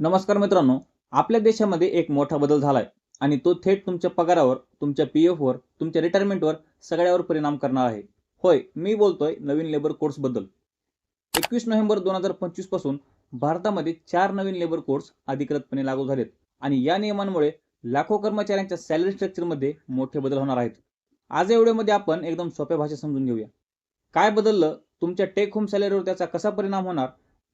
नमस्कार मित्रांनो आपल्या देशामध्ये एक मोठा बदल झालाय आणि तो थेट तुमच्या पगारावर तुमच्या पी एफवर तुमच्या रिटायरमेंटवर सगळ्यावर परिणाम करणार आहे. होय मी बोलतोय नवीन लेबर कोर्सबद्दल. एकवीस नोव्हेंबर दोन हजार पंचवीसपासून भारतामध्ये चार नवीन लेबर कोर्स अधिकृतपणे लागू झालेत आणि या नियमांमुळे लाखो कर्मचाऱ्यांच्या सॅलरी स्ट्रक्चरमध्ये मोठे बदल होणार आहेत. आज या व्हिडिओमध्ये आपण एकदम सोप्या भाषेत समजून घेऊया. काय बदललं तुमच्या टेक होम सॅलरीवर त्याचा कसा परिणाम होणार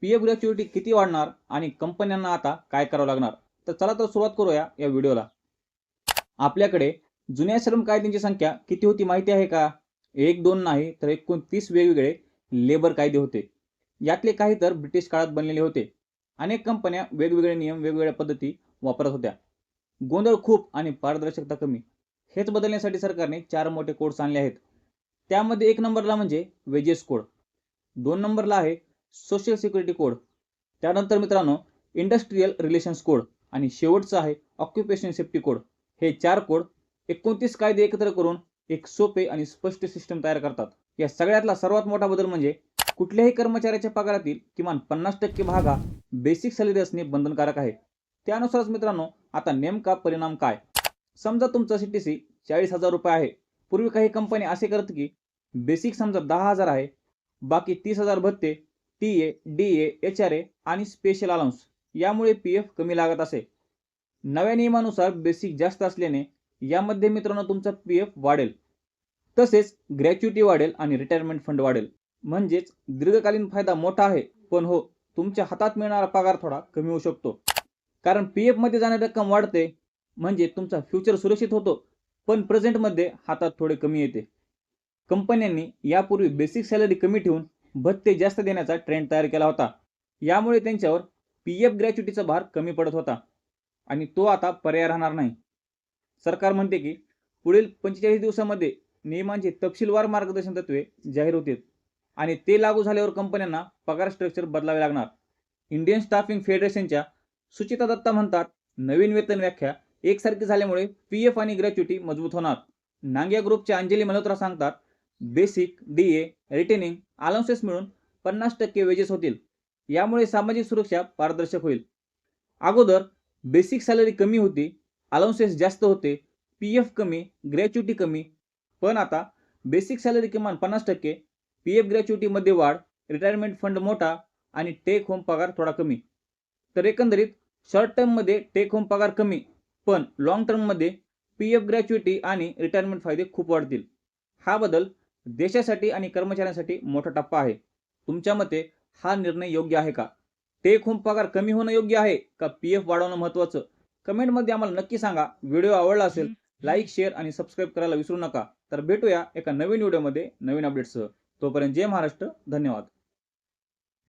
पी एफ ग्रॅच्युइटी किती वाढणार आणि कंपन्यांना आता काय करावं लागणार? तर चला तर सुरुवात करूया या व्हिडिओला. आपल्याकडे जुन्या श्रम कायद्यांची संख्या किती होती माहिती आहे का? एक दोन नाही तर एकोणतीस वेगवेगळे लेबर कायदे होते. यातले काही तर ब्रिटिश काळात बनलेले होते. अनेक कंपन्या वेगवेगळे नियम वेगवेगळ्या पद्धती वापरत होत्या. गोंधळ खूप आणि पारदर्शकता कमी. हेच बदलण्यासाठी सरकारने चार मोठे कोड्स आणले आहेत. त्यामध्ये एक नंबरला म्हणजे वेजेस कोड दोन नंबरला आहे सोशल सिक्युरिटी कोड त्यानंतर मित्रांनो इंडस्ट्रीयल रिलेशन्स कोड आणि शेवटचं आहे ऑक्युपेशन सेफ्टी कोड हे चार कोड एकोणतीस कायदे एकत्र करून एक सोपे आणि स्पष्ट सिस्टम तयार करतात. या सगळ्यातला सर्वात मोठा बदल म्हणजे कुठल्याही कर्मचाऱ्याच्या पगारातील किमान पन्नास टक्के भाग हा बेसिक सॅलरी असणे बंधनकारक आहे. त्यानुसारच मित्रांनो आता नेमका परिणाम काय? समजा तुमचा सी टी सी चाळीस हजार रुपये आहे. पूर्वी काही कंपनी असे करत की बेसिक समजा दहा हजार आहे बाकी तीस हजार भत्ते T A D A H R A आणि स्पेशल अलाउन्स यामुळे पी एफ कमी लागत असे. नव्या नियमानुसार बेसिक जास्त असल्याने यामध्ये मित्रांनो तुमचा पी एफ वाढेल. तसेच ग्रॅच्युटी वाढेल आणि रिटायरमेंट फंड वाढेल. म्हणजेच दीर्घकालीन फायदा मोठा आहे पण हो तुमच्या हातात मिळणारा पगार थोडा कमी होऊ शकतो. कारण पी एफमध्ये जाणारी रक्कम वाढते म्हणजे तुमचा फ्युचर सुरक्षित होतो पण प्रेझेंटमध्ये हातात थोडे कमी येते. कंपन्यांनी यापूर्वी बेसिक सॅलरी कमी ठेवून भत्ते जास्त देण्याचा ट्रेंड तयार केला होता. यामुळे त्यांच्यावर पी एफ ग्रॅच्युटीचा भार कमी पडत होता. आणि तो आता पर्याय राहणार नाही. सरकार म्हणते की पुढील पंचेचाळीस दिवसामध्ये नियमांचे तपशीलवार मार्गदर्शन तत्वे जाहीर होतील. आणि ते लागू झाल्यावर कंपन्यांना पगार स्ट्रक्चर बदलावे लागणार. इंडियन स्टाफिंग फेडरेशनच्या सुचिता दत्ता म्हणतात नवीन वेतन व्याख्या एकसारखी झाल्यामुळे पी एफ आणि ग्रॅच्युटी मजबूत होणार. नांग्या ग्रुपच्या अंजली मल्होत्रा सांगतात basic D A retaining allowances मिळून पन्नास टक्के वेजेस होतील. यामुळे सामाजिक सुरक्षा पारदर्शक होईल. अगोदर बेसिक सॅलरी कमी होती अलाउन्सेस जास्त होते पी एफ कमी ग्रॅच्युटी कमी. पण आता बेसिक सॅलरी किमान पन्नास टक्के पी एफ ग्रॅच्युटीमध्ये वाढ रिटायरमेंट फंड मोठा आणि टेक होम पगार थोडा कमी. तर एकंदरीत शॉर्ट टर्ममध्ये टेक होम पगार कमी पण लॉंग टर्ममध्ये पी एफ ग्रॅच्युटी आणि रिटायरमेंट फायदे खूप वाढतील. हा बदल देशासाठी आणि कर्मचाऱ्यांसाठी मोठा टप्पा आहे. तुमच्या मते हा निर्णय योग्य आहे का? टेक होम पगार कमी होणं योग्य आहे का पी एफ वाढवणं महत्त्वाचं? कमेंटमध्ये आम्हाला नक्की सांगा. व्हिडिओ आवडला असेल लाईक शेअर आणि सबस्क्राईब करायला विसरू नका. तर भेटूया एका नवीन व्हिडिओमध्ये नवीन अपडेटसह तोपर्यंत जय महाराष्ट्र. धन्यवाद.